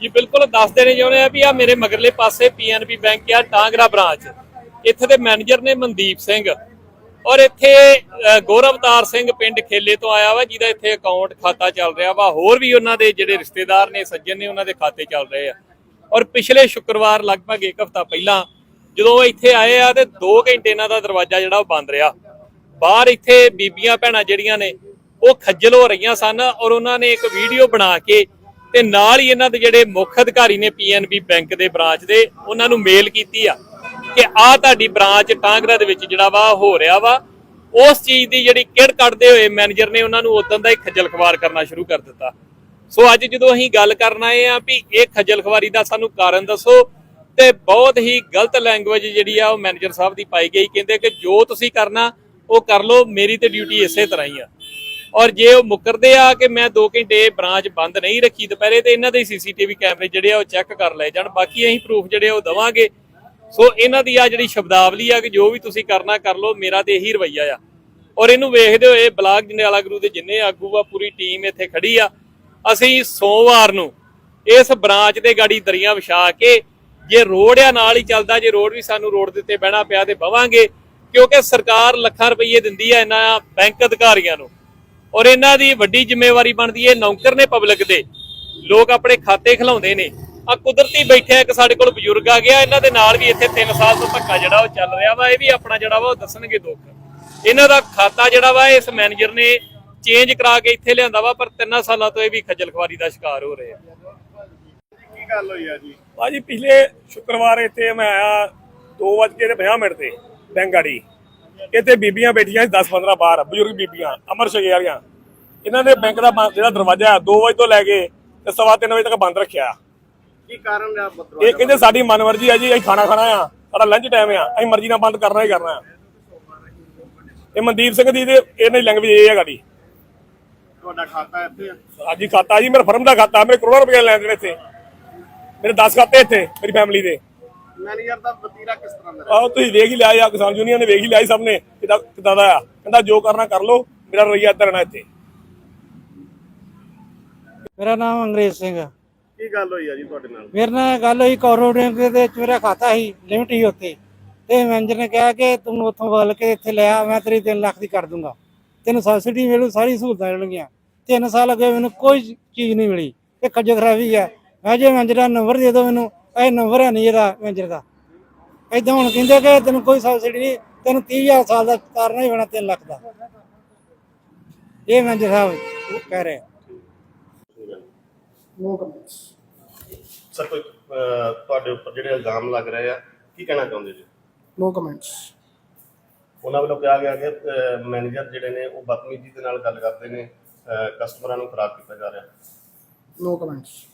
ਜੀ, ਬਿਲਕੁਲ ਦੱਸ ਦੇਣੇ ਚਾਹੁੰਦੇ ਆ ਵੀ ਆ ਮੇਰੇ ਮਗਰਲੇ ਪਾਸੇ ਪੀਐਨਬੀ ਬੈਂਕ ਆ ਟਾਂਗਰਾ ਬ੍ਰਾਂਚ। ਇੱਥੇ ਦੇ ਮੈਨੇਜਰ ਨੇ ਮਨਦੀਪ ਸਿੰਘ। ਔਰ ਇੱਥੇ ਗੌਰਵਤਾਰ ਸਿੰਘ ਪਿੰਡ ਖੇਲੇ ਤੋਂ ਆਇਆ ਵਾ, ਜਿਹਦਾ ਇੱਥੇ ਅਕਾਊਂਟ ਖਾਤਾ ਚੱਲ ਰਿਹਾ ਵਾ। ਹੋਰ ਵੀ ਉਹਨਾਂ ਦੇ ਜਿਹੜੇ ਰਿਸ਼ਤੇਦਾਰ ਨੇ, ਸੱਜਣ ਨੇ, ਉਹਨਾਂ ਦੇ ਖਾਤੇ ਚੱਲ ਰਹੇ ਆ। ਔਰ ਪਿਛਲੇ ਸ਼ੁੱਕਰਵਾਰ ਲਗਭਗ ਇੱਕ ਹਫ਼ਤਾ ਪਹਿਲਾਂ, ਜਦੋਂ ਇੱਥੇ ਆਏ ਆ ਤੇ 2 ਘੰਟੇ ਇਹਨਾਂ ਦਾ ਦਰਵਾਜ਼ਾ ਜਿਹੜਾ ਉਹ ਬੰਦ ਰਿਹਾ। ਬਾਹਰ ਇੱਥੇ ਬੀਬੀਆਂ ਭੈਣਾਂ ਜਿਹੜੀਆਂ ਨੇ ਉਹ ਖੱਜਲ ਹੋ ਰਹੀਆਂ ਸਨ ਔਰ ਉਹਨਾਂ ਨੇ ਇੱਕ ਵੀਡੀਓ ਬਣਾ ਕੇ ਤੇ ਨਾਲ ਹੀ ਇਹਨਾਂ ਦੇ ਜਿਹੜੇ ਮੁੱਖ ਅਧਿਕਾਰੀ ਨੇ ਪੀਐਨਬੀ ਬੈਂਕ ਦੇ ਬ੍ਰਾਂਚ ਦੇ, ਉਹਨਾਂ ਨੂੰ ਮੇਲ ਕੀਤੀ ਆ ਕਿ ਆ ਤੁਹਾਡੀ ਬ੍ਰਾਂਚ ਟਾਂਗਰਾ ਦੇ ਵਿੱਚ ਜਿਹੜਾ ਵਾ ਹੋ ਰਿਹਾ ਵਾ, ਉਸ ਚੀਜ਼ ਦੀ ਜਿਹੜੀ ਕਿੜ ਕੱਢਦੇ ਹੋਏ ਮੈਨੇਜਰ ਨੇ ਉਹਨਾਂ ਨੂੰ ਉਦੋਂ ਦਾ ਹੀ ਖੱਜਲ ਖਵਾਰ ਕਰਨਾ ਸ਼ੁਰੂ ਕਰ ਦਿੱਤਾ। ਸੋ ਅੱਜ ਜਦੋਂ ਅਸੀਂ ਗੱਲ ਕਰਨ ਆਏ ਆ ਵੀ ਇਹ ਖੱਜਲ ਖਵਾਰੀ ਦਾ ਸਾਨੂੰ ਕਾਰਨ ਦੱਸੋ ਤੇ ਬਹੁਤ ਹੀ ਗਲਤ ਲੈਂਗੁਏਜ ਜਿਹੜੀ ਆ ਉਹ ਮੈਨੇਜਰ ਸਾਹਿਬ ਦੀ ਪਾਈ ਗਈ, ਕਹਿੰਦੇ ਕਿ ਜੋ ਤੁਸੀਂ ਕਰਨਾ ਉਹ ਕਰ ਲਓ, ਮੇਰੀ ਤੇ ਡਿਊਟੀ ਇਸੇ ਤਰ੍ਹਾਂ ਹੀ ਆ। ਔਰ ਜੇ ਉਹ ਮੁਕਰਦੇ ਆ ਕਿ ਮੈਂ 2 ਘੰਟੇ ਬ੍ਰਾਂਚ ਬੰਦ ਨਹੀਂ ਰੱਖੀ ਦੁਪਹਿਰੇ ਤੇ ਇਹਨਾਂ ਦੇ ਸੀਸੀਟੀਵੀ ਕੈਮਰੇ ਜਿਹੜੇ ਆ ਉਹ ਚੈੱਕ ਕਰ ਲਏ ਜਾਣ, ਬਾਕੀ ਅਸੀਂ ਪ੍ਰੂਫ ਜਿਹੜੇ ਆ ਉਹ ਦਵਾਂਗੇ। ਸੋ ਇਹਨਾਂ ਦੀ ਆ ਜਿਹੜੀ ਸ਼ਬਦਾਵਲੀ ਆ ਕਿ ਜੋ ਵੀ ਤੁਸੀਂ ਕਰਨਾ ਕਰ ਲਓ, ਮੇਰਾ ਤੇ ਇਹੀ ਰਵਈਆ ਆ। ਔਰ ਇਹਨੂੰ ਵੇਖਦੇ ਹੋਏ ਬਲਾਕ ਜੰਡਿਆਲਾ ਗੁਰੂ ਦੇ ਜਿੰਨੇ ਆਗੂ ਆ, ਪੂਰੀ ਟੀਮ ਇੱਥੇ ਖੜੀ ਆ। ਅਸੀਂ ਸੋਮਵਾਰ ਨੂੰ ਇਸ ਬ੍ਰਾਂਚ ਦੇ ਗਾੜੀ ਦਰੀਆਂ ਵਿਛਾ ਕੇ ਜੇ ਰੋਡ ਆ, ਨਾਲ ਹੀ ਚੱਲਦਾ, ਜੇ ਰੋਡ ਵੀ ਸਾਨੂੰ ਰੋਡ ਦੇ ਉੱਤੇ ਬਹਿਣਾ ਪਿਆ ਤੇ ਬਵਾਂਗੇ, ਕਿਉਂਕਿ ਸਰਕਾਰ ਲੱਖਾਂ ਰੁਪਏ ਦਿੰਦੀ ਆ ਇਹਨਾਂ ਬੈਂਕ ਅਧਿਕਾਰੀਆਂ ਨੂੰ। ਔਰ ਇਹਨਾਂ ਦੀ ਵੱਡੀ ਜ਼ਿੰਮੇਵਾਰੀ ਬਣਦੀ ਹੈ ਨੌਕਰ ਨੇ ਪਬਲਿਕ ਦੇ। ਲੋਕ ਆਪਣੇ ਖਾਤੇ ਖਿਲਾਉਂਦੇ ਨੇ। ਆ ਕੁਦਰਤੀ ਬੈਠਿਆ ਇੱਕ ਸਾਡੇ ਕੋਲ ਬਜ਼ੁਰਗ ਆ ਗਿਆ ਇਹਨਾਂ ਦੇ ਨਾਲ ਵੀ ਇੱਥੇ 3 ਸਾਲ ਤੋਂ ਧੱਕਾ ਜਿਹੜਾ ਉਹ ਚੱਲ ਰਿਹਾ ਵਾ ਇਹ ਵੀ ਆਪਣਾ ਜਿਹੜਾ ਵਾ ਉਹ ਦੱਸਣਗੇ ਦੁੱਖ। ਇਹਨਾਂ ਦਾ ਖਾਤਾ ਜਿਹੜਾ ਵਾ ਇਸ ਮੈਨੇਜਰ ਨੇ ਚੇਂਜ ਕਰਾ ਕੇ ਇੱਥੇ ਲਿਆਂਦਾ ਵਾ ਪਰ 3 ਸਾਲਾਂ ਤੋਂ ਇਹ ਵੀ ਖੱਜਲ ਖਵਾਰੀ ਦਾ ਸ਼ਿਕਾਰ ਹੋ ਰਹੇ ਆ। ਕੀ ਗੱਲ ਹੋਈ ਆ ਜੀ? ਭਾਜੀ ਪਿਛਲੇ ਸ਼ੁੱਕਰਵਾਰ ਇੱਥੇ ਮੈਂ ਆਇਆ 2:50 ਮਿੰਟ ਤੇ ਬੈਂਕ ਗਾੜੀ ਇੱਥੇ ਬੀਬੀਆਂ ਬੈਠੀਆਂ ਸੀ 10-15 ਬਾਹਰ ਬਜ਼ੁਰਗ ਬੀਬੀਆਂ ਅਮਰ ਸ਼ਗੇ ਵਾਲੀਆਂ। ਇਹਨਾਂ ਨੇ ਬੈਂਕ ਦਾ ਜਿਹੜਾ ਦਰਵਾਜ਼ਾ 2 ਵਜੇ ਤੋਂ ਲੈ ਕੇ ਤੇ ਸਵਾ ਤਿੰਨ ਵਜੇ ਤੱਕ ਬੰਦ ਰੱਖਿਆ। ਕੀ ਕਾਰਨ ਰਿਹਾ ਇਹ ਬਦਰਵਾ ਕਹਿੰਦੇ ਸਾਡੀ ਮਨਮਰਜ਼ੀ ਆ ਜੀ ਅਸੀਂ ਖਾਣਾ ਖਾਣਾ ਆ ਸਾਡਾ ਲੰਚ ਟਾਈਮ ਆ ਅਸੀਂ ਮਰਜ਼ੀ ਨਾਲ ਬੰਦ ਕਰਨਾ ਹੀ ਕਰਨਾ। ਆ ਇਹ ਮਨਦੀਪ ਸਿੰਘ ਦੀ ਤੇ ਇਹਨਾਂ ਦੀ ਲੈਂਗੁਏਜ ਇਹ ਹੈ ਗਾੜੀ ਤੁਹਾਡਾ ਖਾਤਾ ਇੱਥੇ ਆ? ਹਾਂਜੀ ਖਾਤਾ ਜੀ ਮੇਰਾ ਫਰਮ ਦਾ ਖਾਤਾ ਮੇਰੇ ਕਰੋੜਾਂ ਰੁਪਏ ਲੈਣ ਦੇਣੇ ਇੱਥੇ। ਮੇਰੇ 10 ਖਾਤੇ ਇੱਥੇ ਮੇਰੀ ਫੈਮਿਲੀ ਦੇ। ਮੈਨੇਜਰ ਦਾ ਵਤੀਰਾ ਕਿਸ ਤਰ੍ਹਾਂ ਦਾ ਰਿਹਾ? ਆਹ ਤੁਸੀਂ ਵੇਖ ਹੀ ਲਿਆ ਆ ਕਿਸਾਨ ਯੂਨੀਅਨ ਨੇ ਵੇਖ ਹੀ ਲਿਆ ਸਭ ਨੇ ਕਿਦਾਂ ਕਿਦਾਂ ਦਾ ਆ। ਕਹਿੰਦਾ ਜੋ ਕਰਨਾ ਕਰ ਲੋ ਮੇਰਾ ਰਵਈਆ ਇੱਧਰ ਰਹਿਣਾ ਇੱਥੇ। ਮੇਰਾ ਨਾਮ ਅੰਗਰੇਜ਼ ਸਿੰਘ ਆ। ਕੀ ਗੱਲ ਹੋਈ ਆ ਜੀ ਤੁਹਾਡੇ ਨਾਲ? ਮੇਰੇ ਨਾਲ ਗੱਲ ਹੋਈ ਕੋਰੋਡਿੰਗ ਦੇ ਵਿੱਚ ਮੇਰਾ ਖਾਤਾ ਸੀ ਲਿਮਟ ਹੀ ਉੱਤੇ ਤੇ ਮੈਨੇਜਰ ਨੇ ਕਿਹਾ ਕਿ ਤੂੰ ਉੱਥੋਂ ਬਦਲ ਕੇ ਇੱਥੇ ਲਿਆ ਮੈਂ ਤੇਰੀ 3 ਲੱਖ ਦੀ ਕਰ ਦੂੰਗਾ। ਤੈਨੂੰ ਸਬਸਿਡੀ ਮਿਲੂ ਸਾਰੀ ਸਹੂਲਤਾਂ ਮਿਲਣਗੀਆਂ। ਤਿੰਨ ਸਾਲ ਅੱਗੇ ਮੈਨੂੰ ਕੋਈ ਚੀਜ਼ ਨਹੀਂ ਮਿਲੀ। ਇਹ ਖੱਜਲ ਖਰਾਬੀ ਹੈ ਮੈਂ ਜੇ ਮੈਨੇਜਰ ਦਾ ਨੰਬਰ ਦੇ ਦਿਓ ਮੈਨੂੰ ਇਹ ਨੰਬਰ ਹੈ ਨਹੀਂ ਇਹਦਾ ਮੈਨੇਜਰ ਦਾ। ਏਦਾਂ ਹੁਣ ਕਹਿੰਦੇ ਕਿ ਤੈਨੂੰ ਕੋਈ ਸਬਸਿਡੀ ਨਹੀਂ ਤੈਨੂੰ 30000 ਸਾਲ ਦਾ ਕਰਨਾ ਹੀ ਪੈਣਾ 3 ਲੱਖ ਦਾ। ਇਹ ਮੈਨੇਜਰ ਸਾਹਿਬ ਕਹਿ ਰਹੇ ਆ। ਸਰ ਕੋਈ ਤੁਹਾਡੇ ਉੱਪਰ ਜਿਹੜੇ ਇਲਜ਼ਾਮ ਲੱਗ ਰਹੇ ਆ ਕੀ ਕਹਿਣਾ ਚਾਹੁੰਦੇ ਜੀ? ਨੋ ਕਮੈਂਟਸ ਉਹਨਾਂ ਵੱਲੋਂ ਕਿਹਾ ਗਿਆ ਕਿ ਮੈਨੇਜਰ ਜਿਹੜੇ ਨੇ ਉਹ ਬਦਤਮੀਜ਼ੀ ਦੇ ਨਾਲ ਗੱਲ ਕਰਦੇ ਨੇ ਕਸਟਮਰਾਂ ਨੂੰ ਖਰਾਬ ਕੀਤਾ ਜਾ ਰਿਹਾ। No comments